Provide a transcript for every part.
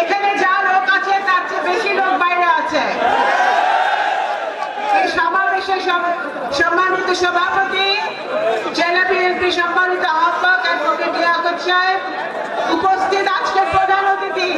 এখানে যা লোক আছে, তার চেয়ে বেশি লোক বাইরে আছে। এই সমাবেশে সম্মানিত সভাপতি জেলা বিএনপি সম্মানিত আহ্বায়ক অ্যাডভোকেট ইয়াকত সাহেব, উপস্থিত আজকের প্রধান অতিথি,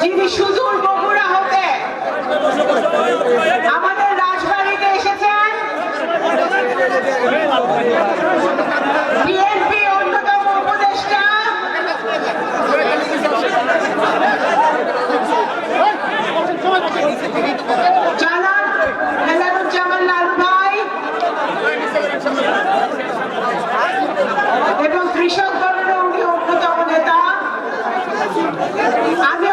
যিনি সুজুর বগুড়া হতে আমাদের আমি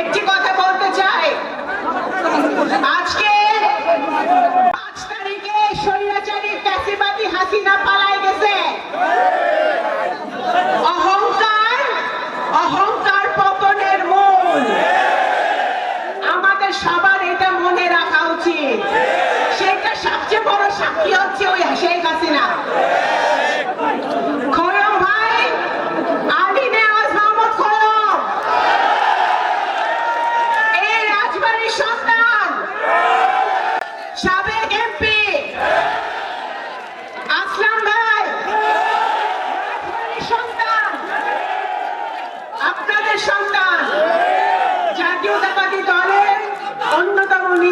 একটি কথা বলতে চাই। আজকে পাঁচ তারিখে স্বৈরাচারী প্যাসিবাদী হাসিনা পালাই গেছে। অহংকার অহংকার পতনের মূল। আমাদের সবার এটা মনে রাখা উচিত। সেটা সবচেয়ে বড় সাক্ষী হচ্ছে ওই শেখ হাসিনা।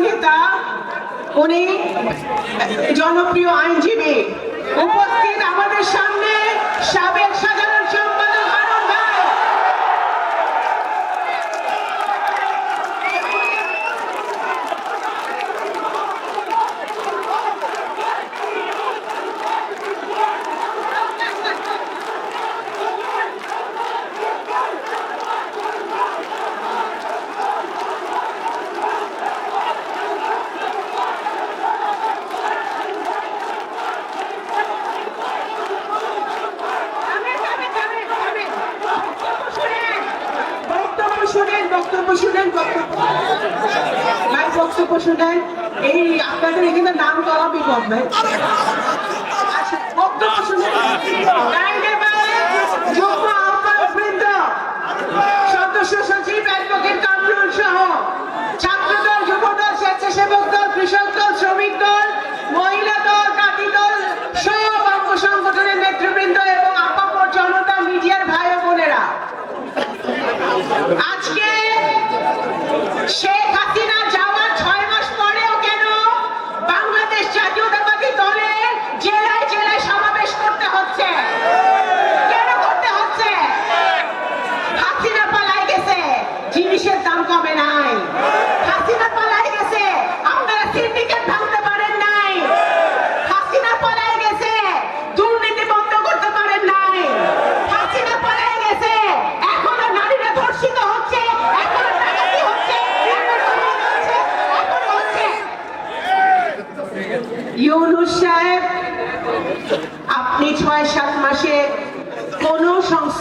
নেতা উনি জনপ্রিয় আইনজীবী উপস্থিত আমাদের সামনে সাবেক সাধারণ স্টুডেন্ট এই আপনাদের এখানে নাম করা বিপদ নাই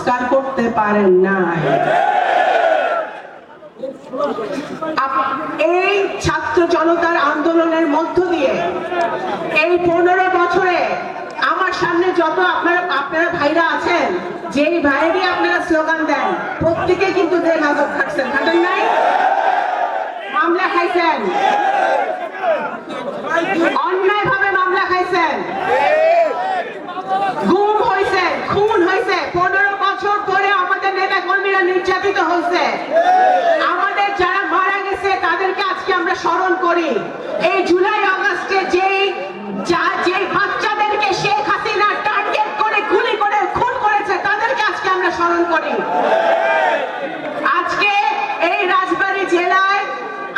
সংস্কার করতে পারেন নাই। এই ছাত্র জনতার আন্দোলনের মধ্য দিয়ে এই পনেরো বছরে আমার সামনে যত আপনারা আপনারা ভাইরা আছেন, যেই ভাইয়েরই আপনারা স্লোগান দেন, প্রত্যেকে কিন্তু নাই? মামলা খাইছেন? অন্যায় ভাবে মামলা খাইছেন? গুম হয়েছে খুন হয়েছে পনেরো বছর ধরে আমাদের নেতা কর্মীরা নির্যাতিত হয়েছে। আমাদের যারা মারা গেছে, তাদেরকে আজকে আমরা স্মরণ করি। এই জুলাই আগস্টে যেই যে বাচ্চাদেরকে শেখ হাসিনা টার্গেট করে, গুলি করে, খুন করেছে, তাদেরকে আজকে আমরা স্মরণ করি। আজকে এই রাজবাড়ী জেলায়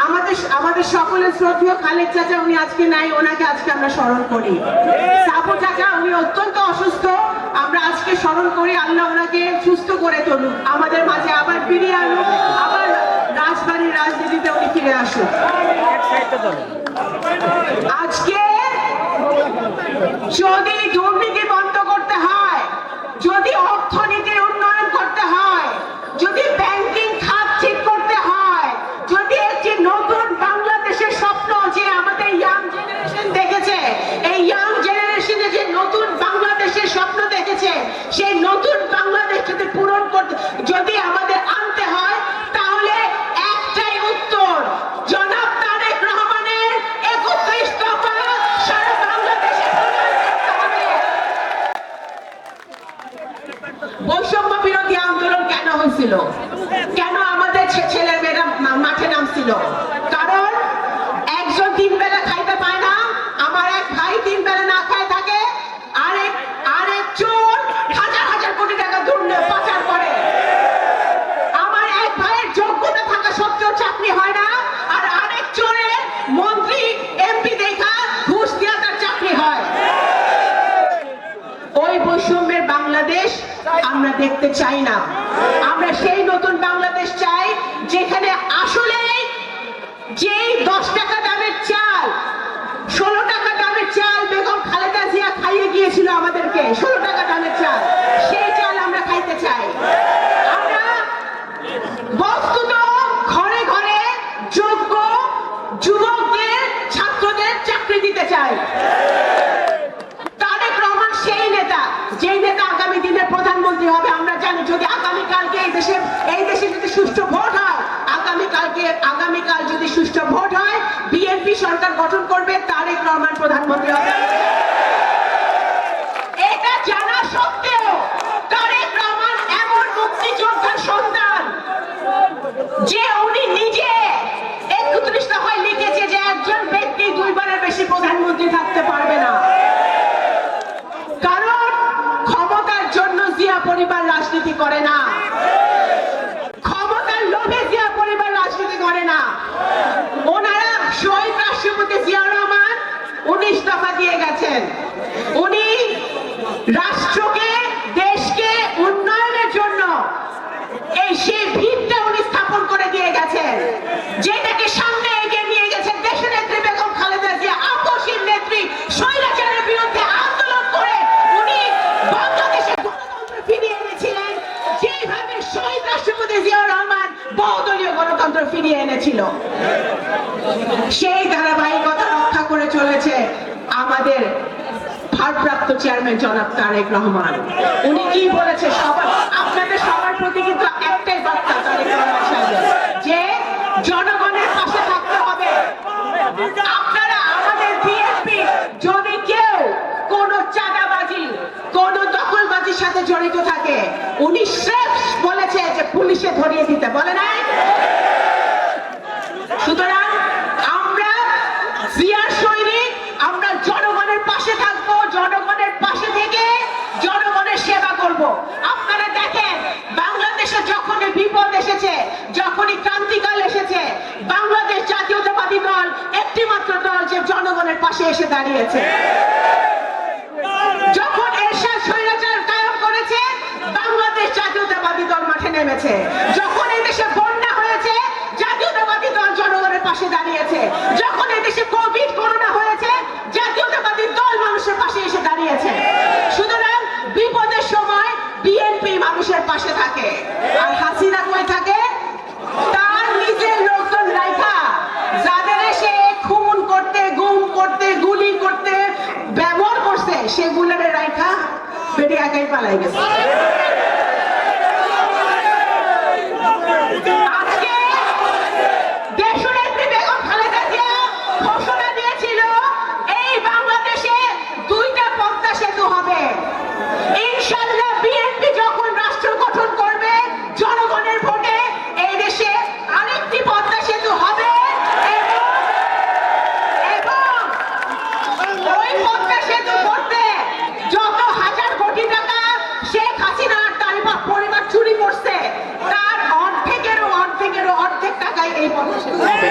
আমাদের আমাদের সকলের শ্রদ্ধেয় খালেদ চাচা, উনি আজকে নাই, ওনাকে আজকে আমরা স্মরণ করি। সাপু চাচা, উনি অত্যন্ত অসুস্থ। আমরা আজকে স্মরণ করি, আল্লাহ ওনাকে সুস্থ করে তুলুক। আমাদের মাঝে আবার ফিরিয়ে আনুক, আবার রাজবাড়ির রাজনীতিতে উনি ফিরে আসুন আজকে যদি দুর্নীতি বন্ধ করতে হয়, যদি অর্থনীতির উন্নয়ন করতে হয় যদি ব্যাংকিং খাত ঠিক করতে হয় যদি একটি নতুন বাংলাদেশের স্বপ্ন যে আমাদের ইয়াং জেনারেশন দেখেছে এই ইয়াং জেনারেশনে যে নতুন বাংলাদেশের স্বপ্ন দেখেছে সেই নতুন বাংলাদেশ যদি পূরণ করতে যদি আমাদের আনতে হয় তাহলে একটাই উত্তর জনাব তারেক রহমানের একত্রিশ দফা সারা বাংলাদেশে প্রণয়ন করতে হবে বৈষম্য বিরোধী আন্দোলন কেন হয়েছিল কেন আমাদের ছে- ছেলে মেয়েরা মা- মাঠে নামছিল কারণ একজন তিন বেলা খাইতে পায় না আমার এক ভাই তিন বেলা না খায় থাকে আরেক আরেক চোর হাজার হাজার কোটি টাকা দুর্নীতি পাচার করে আমার এক ভাইয়ের যোগ্যতা থাকা সত্ত্বেও চাকরি হয় না আর আরেক চোরের মন্ত্রী এমপি দেখা ঘুষ দিয়া তার চাকরি হয় ওই বৈষম্যের বাংলাদেশ আমরা দেখতে চাই না। আমরা সেই নতুন বাংলাদেশ চাই, যেখানে আসলে যেই দশ টাকা দামের চাল, ষোলো টাকা দামের চাল বেগম খালেদা জিয়া খাইয়ে গিয়েছিল আমাদেরকে, ষোলো টাকা দামের চাল, সেই চাল আমরা খাইতে চাই। বস্তুত ঘরে ঘরে যোগ্য যুবকদের, ছাত্রদের চাকরি দিতে চাই তারেক রহমান সেই নেতা যেই নেতা আগামী দিনের প্রধানমন্ত্রী হবে আমরা জানি যদি আগামী কালকে এই এই দেশে যদি সুষ্ঠু ভোট হয় আগামী কালকে আগামীকাল যদি সুষ্ঠু ভোট হয় বিএনপি সরকার গঠন করবে তারেক রহমান প্রধানমন্ত্রী হবে। যে উনি নিজে দফায় লিখেছে যে একজন ব্যক্তি দুইবারের বেশি প্রধানমন্ত্রী থাকতে পারবে না। কারণ ক্ষমতার জন্য জিয়া পরিবার রাজনীতি করে না। দিয়ে গেছেন। উনি রাষ্ট্রকে, দেশকে উন্নয়নের জন্য এই সেই ভিতটা উনি স্থাপন করে দিয়ে গেছেন। যেটাকে সামনে এগিয়ে নিয়ে গেছেন দেশের নেত্রী বেগম খালেদা জিয়া। নেত্রী স্বৈরাচারের বিরুদ্ধে আন্দোলন করে উনি গণতন্ত্র ফিরিয়ে এনেছিলেন। যেভাবে শহীদ রাষ্ট্রপতি জিয়াউর রহমান বহুদলীয় গণতন্ত্র ফিরিয়ে এনেছিল। সেই চলেছে আমাদের ভারপ্রাপ্ত চেয়ারম্যান জনাব তারেক রহমান। উনি কি বলেছে সবার আপনাদের সবার প্রতি কিন্তু একটাই বার্তা তারেক রহমান যে জনগণের পাশে থাকতে হবে। আপনারা আমাদের বিএনপি যদি কেউ কোন চাঁদাবাজি, কোন দখলবাজির সাথে জড়িত থাকে, উনি স্রেফ বলেছে যে পুলিশে ধরিয়ে দিতে। বলে নাই? এসেছে যখনই ক্রান্তিকাল এসেছে, বাংলাদেশ জাতীয়তাবাদী দল একটি মাত্র দল যে জনগণের পাশে এসে দাঁড়িয়েছে। যখন এরশাদ স্বৈরাচার কায়ম করেছে, বাংলাদেশ জাতীয়তাবাদী দল মাঠে নেমেছে। যখন এদেশে বন্যা হয়েছে, জাতীয়তাবাদী দল জনগণের পাশে দাঁড়িয়েছে। যখন এদেশে কোভিড, করোনা হয়েছে, জাতীয়তাবাদী দল মানুষের পাশে এসে দাঁড়িয়েছে। সুতরাং বিপদের সময় বিএনপি মানুষের পাশে থাকে। বেটি একাই পালাই গেছে আজকে দেশনেত্রী বেগম খালেদা জিয়া ঘোষণা দিয়েছিল এই বাংলাদেশে দুইটা পদ্মা সেতু হবে ইনশাল্লাহ বিএনপি যখন রাষ্ট্র গঠন করবে জনগণের ভোটে এই দেশে আরেকটি পদ্মা সেতু হবে এবং এবং ওই পদ্মা সেতু করতে যত হাজার কোটি টাকা শেখ হাসিনা আর তার বা- পরিবার চুরি করছে তার অর্ধেকেরও অর্ধেকেরও অর্ধেক টাকায় এই পদ্মা সেতু হবে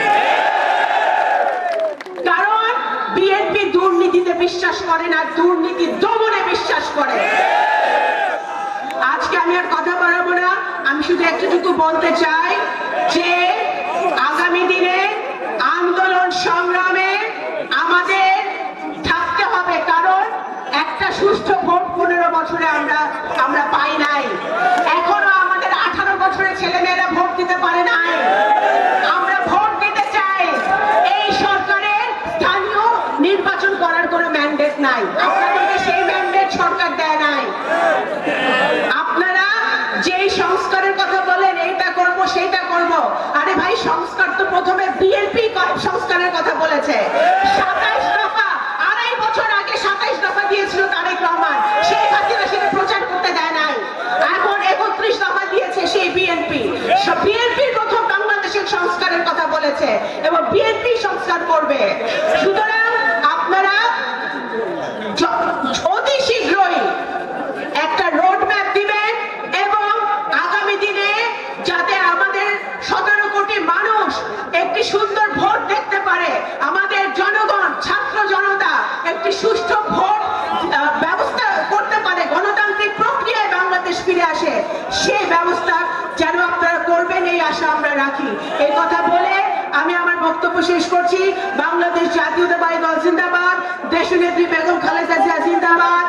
কারণ বিএনপি দুর্নীতিতে বিশ্বাস করে না দুর্নীতি দমনে বিশ্বাস করে আজকে আমি আর কথা বাড়াবো না আমি শুধু একটুটুকু বলতে চাই যে আগামী দিনে আন্দোলন সংগ্রামে আমাদের থাকতে হবে, কারণ একটা সুস্থ ভোট পনেরো বছরে আমরা আমরা পাই নাই। এখনও আমাদের আঠারো বছরের ছেলেমেয়েরা ভোট দিতে পারে নাই। আমরা ভোট দিতে চাই। এই সরকারের স্থানীয় নির্বাচন করার কোনো ম্যান্ডেট নাই আপনাদেরকে সেই ম্যান্ডেট সরকার দেয় নাই আপনারা যেই সংস্কারের কথা বলেন এইটা করব সেইটা করব আরে ভাই, সংস্কার তো প্রথমে বিএনপি সংস্কারের কথা বলেছে। সাতাইশ দফা, আড়াই বছর আগে সাতাইশ দফা দিয়েছিল তারেক রহমান। সেই হাসিনা সেটা প্রচার করতে দেয় নাই। এখন একত্রিশ দফা দিয়েছে সেই বিএনপি বিএনপি প্রথম বাংলাদেশের সংস্কারের কথা বলেছে এবং বিএনপি সংস্কার করবে। সুতরাং আপনারা য- অতি শীঘ্রই একটা রোড ম্যাপ দিবেন এবং আগামী দিনে যাতে আমাদের সতেরো কোটি মানুষ একটি সুন্দর ভোট দেখতে পারে আমাদের জনগণ ছাত্র জনতা একটি সুষ্ঠু ব্যবস্থা যেন আপনারা করবেন এই আশা আমরা রাখি। এই বলে আমি আমার বক্তব্য শেষ করছি। বাংলাদেশ জাতীয়তাবাদী দল জিন্দাবাদ, দেশনেত্রী বেগম খালেদা জিয়া জিন্দাবাদ।